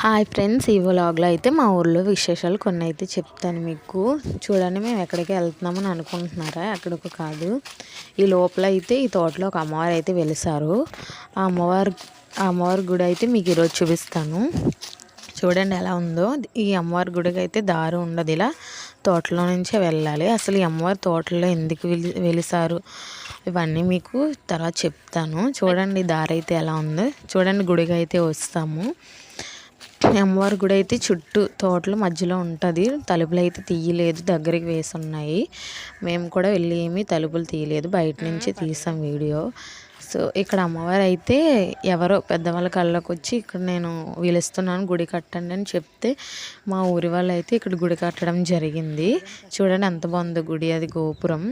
Hi friends ఈ వ్లాగ్లో అయితే మా ఊర్లో విశేషాలు కొన్ని అయితే చెప్తాను మీకు. చూడండి మేము ఎక్కడికి వెళ్తున్నామని అనుకుంటున్నారా? అక్కడికి కాదు. ఈ లోపల అయితే ఈ తోటలో ఒక అమ్మవారు అయితే వెలిసారు. ఆ అమ్మవారు ఆ అమ్మవారి గుడి అయితే మీకు ఈరోజు చూపిస్తాను. చూడండి ఎలా ఉందో. ఈ అమ్మవారి గుడికి అయితే దారి ఉండదు. ఇలా తోటలో నుంచే వెళ్ళాలి. అసలు ఈ అమ్మవారి తోటలో ఎందుకు వెలి వెలిసారు? ఇవన్నీ మీకు తర్వాత చెప్తాను. చూడండి దారి అయితే ఎలా ఉందో. చూడండి గుడికి అయితే వస్తాము. అమ్మవారి గుడి అయితే చుట్టూ తోటల మధ్యలో ఉంటుంది. తలుపులు అయితే తీయలేదు దగ్గరికి వేసి ఉన్నాయి. మేము కూడా వెళ్ళి ఏమీ తలుపులు తీయలేదు. బయట నుంచి తీసాం వీడియో. సో ఇక్కడ అమ్మవారు అయితే ఎవరో పెద్దవాళ్ళ కళ్ళకి వచ్చి ఇక్కడ నేను వీలుస్తున్నాను గుడి కట్టండి అని చెప్తే మా ఊరి వాళ్ళు అయితే ఇక్కడ గుడి కట్టడం జరిగింది. చూడండి ఎంత బాగుందో గుడి అది గోపురం.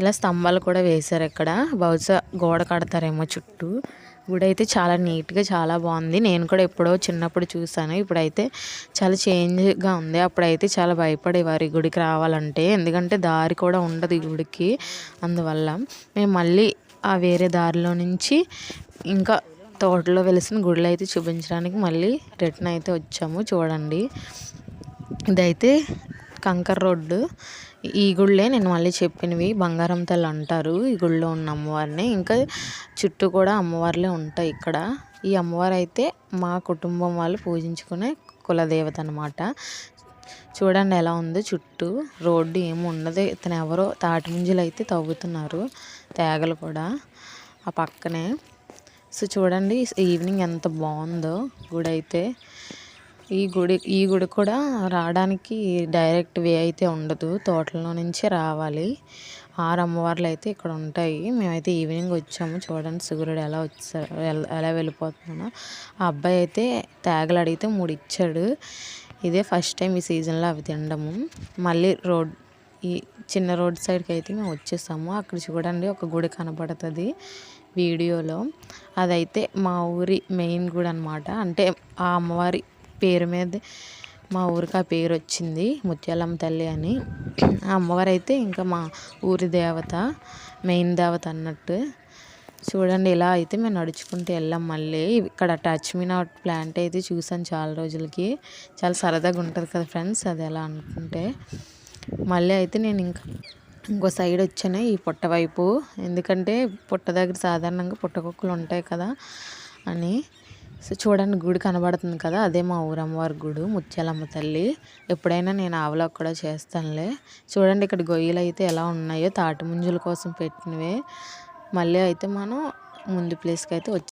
ఇలా స్తంభాలు కూడా వేశారు ఇక్కడ. బహుశా గోడ కడతారేమో చుట్టూ. గుడి అయితే చాలా నీట్గా చాలా బాగుంది. నేను కూడా ఎప్పుడో చిన్నప్పుడు చూసాను ఇప్పుడైతే చాలా చేంజ్గా ఉంది. అప్పుడైతే చాలా భయపడేవారు ఈ గుడికి రావాలంటే. ఎందుకంటే దారి కూడా ఉండదు ఈ గుడికి. అందువల్ల మేము మళ్ళీ ఆ వేరే దారిలో నుంచి ఇంకా తోటలో వెలిసిన గుడిలో అయితే చూపించడానికి మళ్ళీ రిటర్న్ అయితే వచ్చాము చూడండి. ఇదైతే కంకర్ రోడ్డు. ఈ గుళ్ళే నేను మళ్ళీ చెప్పినవి. బంగారం తల్లి అంటారు. ఈ గుళ్ళో ఉన్న అమ్మవారిని. ఇంకా చుట్టూ కూడా అమ్మవార్లే ఉంటాయి ఇక్కడ. ఈ అమ్మవారు అయితే మా కుటుంబం వాళ్ళు పూజించుకునే కులదేవత అనమాట చూడండి ఎలా ఉందో చుట్టూ. రోడ్డు ఏమి ఉండదు. ఇతను ఎవరో తాటి ముంజలు అయితే తవ్వుతున్నారు. తేగలు కూడా ఆ పక్కనే. సో చూడండి ఈవినింగ్ ఎంత బాగుందో గుడి అయితే ఈ గుడి ఈ గుడి కూడా రావడానికి డైరెక్ట్ వే అయితే ఉండదు. తోటలో నుంచి రావాలి. ఆరు అమ్మవార్లు అయితే ఇక్కడ ఉంటాయి. మేమైతే ఈవినింగ్ వచ్చాము. చూడండి సూర్యుడు ఎలా వచ్చారు ఎలా వెళ్ళిపోతున్నానో ఆ అబ్బాయి అయితే తేగలు అడిగితే మూడు ఇచ్చాడు. ఇదే ఫస్ట్ టైం ఈ సీజన్లో అవి తినడము. మళ్ళీ రోడ్ ఈ చిన్న రోడ్ సైడ్కి అయితే మేము వచ్చేసాము. అక్కడ చూడండి ఒక గుడి కనపడుతుంది వీడియోలో. అదైతే మా ఊరి మెయిన్ గుడి అనమాట అంటే ఆ అమ్మవారి పేరు మీద మా ఊరికి ఆ పేరు వచ్చింది ముత్యాలమ్మ తల్లి అని. ఆ అమ్మవారు అయితే ఇంకా మా ఊరి దేవత మెయిన్ దేవత అన్నట్టు. చూడండి ఇలా అయితే మేము నడుచుకుంటూ వెళ్ళాం మళ్ళీ. ఇక్కడ టచ్ మీ నాట్ ప్లాంట్ అయితే చూసాను చాలా రోజులకి. చాలా సరదాగా ఉంటుంది కదా ఫ్రెండ్స్ అది ఎలా అనుకుంటే. మళ్ళీ అయితే నేను ఇంకా ఇంకో సైడ్ వచ్చాను ఈ పుట్ట వైపు. ఎందుకంటే పుట్ట దగ్గర సాధారణంగా పుట్టకొక్కలు ఉంటాయి కదా అని. సో చూడండి గుడి కనబడుతుంది కదా అదే మా ఊరమ్మవారి గుడు ముత్యాలమ్మ తల్లి. ఎప్పుడైనా నేను ఆవలో కూడా చేస్తానులే. చూడండి ఇక్కడ గొయ్యలు అయితే ఎలా ఉన్నాయో తాటి ముంజుల కోసం పెట్టినవే. మళ్ళీ అయితే మనం ముందు ప్లేస్కి అయితే వచ్చి